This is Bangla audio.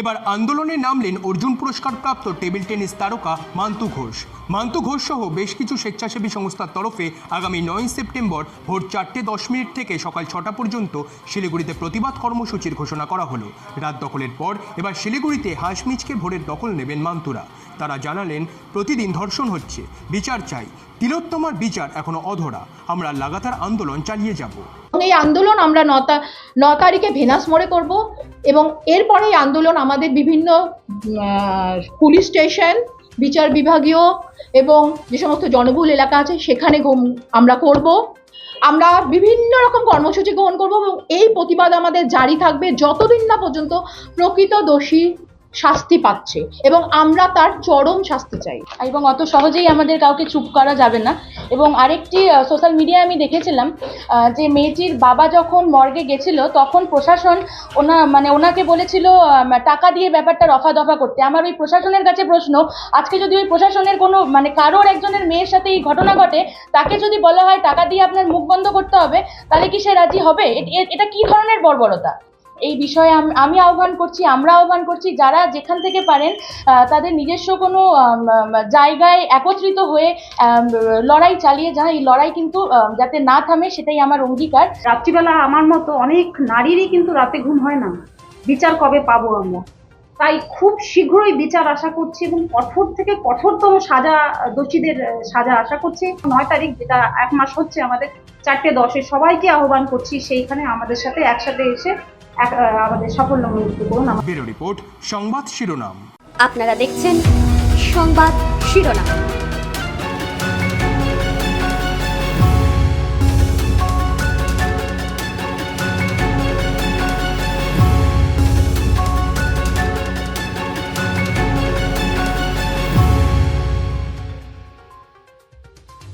এবার আন্দোলনে নামলেন অর্জুন পুরস্কার প্রাপ্ত টেবিল টেনিস তারকা মান্তু ঘোষ। মান্তু ঘোষ সহ বেশ কিছু স্বেচ্ছাসেবী সংস্থার তরফে আগামী নয় সেপ্টেম্বর ভোর চারটে দশ মিনিট থেকে সকাল ছটা পর্যন্ত শিলিগুড়িতে প্রতিবাদ কর্মসূচির ঘোষণা করা হলো। রাত দখলের পর এবার শিলিগুড়িতে হাঁসমিচকে ভোরের দখল নেবেন মান্তুরা। তারা জানালেন, প্রতিদিন ধর্ষণ হচ্ছে। বিচার চাই। তিলোত্তমার বিচার এখনও অধরা। আমরা লাগাতার আন্দোলন চালিয়ে যাব। এই আন্দোলন আমরা ন তারিখে ভেনাস মোড়ে করব। এবং এরপরে আন্দোলন আমাদের বিভিন্ন পুলিশ স্টেশন, বিচার বিভাগীয় এবং যে সমস্ত জনবহুল এলাকা আছে সেখানে আমরা করব। আমরা বিভিন্ন রকম কর্মসূচি গ্রহণ করব এবং এই প্রতিবাদ আমাদের জারি থাকবে যতদিন না পর্যন্ত প্রকৃত দোষী শাস্তি পাচ্ছে এবং আমরা তার চরম শাস্তি চাই। এবং অত সহজেই আমাদের কাউকে চুপ করা যাবে না। এবং আরেকটি সোশ্যাল মিডিয়ায় আমি দেখেছিলাম যে মেয়েটির বাবা যখন মর্গে গেছিল, তখন প্রশাসন ওনা মানে ওনাকে বলেছিল টাকা দিয়ে ব্যাপারটা রফা দফা করতে। আমার ওই প্রশাসনের কাছে প্রশ্ন, আজকে যদি ওই প্রশাসনের কোনো মানে কারোর একজনের মেয়ের সাথে এই ঘটনা ঘটে, তাকে যদি বলা হয় টাকা দিয়ে আপনার মুখ বন্ধ করতে হবে, তাহলে কি সে রাজি হবে? এটা কি ধরনের বর্বরতা? এই বিষয়ে আমি আহ্বান করছি, আমরা আহ্বান করছি, যারা যেখান থেকে পারেন তাদের নিজস্ব কোনো জায়গায় একত্রিত হয়ে লড়াই চালিয়ে যান। এই লড়াই কিন্তু যাতে না থামে, সেটাই আমার অঙ্গীকার। রাত্রিবেলা আমার মতো অনেক নারীরই কিন্তু রাতে ঘুম হয় না। বিচার কবে পাবো আমরা? তাই খুব শীঘ্রই বিচার আশা করছি এবং কঠোর থেকে কঠোরতম সাজা, দোষীদের সাজা আশা করছি। নয় তারিখ, যেটা এক মাস হচ্ছে আমাদের, চারটে দশে সবাইকে আহ্বান করছি, সেইখানে আমাদের সাথে একসাথে এসে আমাদের সাফল্যমণ্ডিত করুন ব্যুরো রিপোর্ট সংবাদ শিরোনাম। আপনারা দেখছেন সংবাদ শিরোনাম।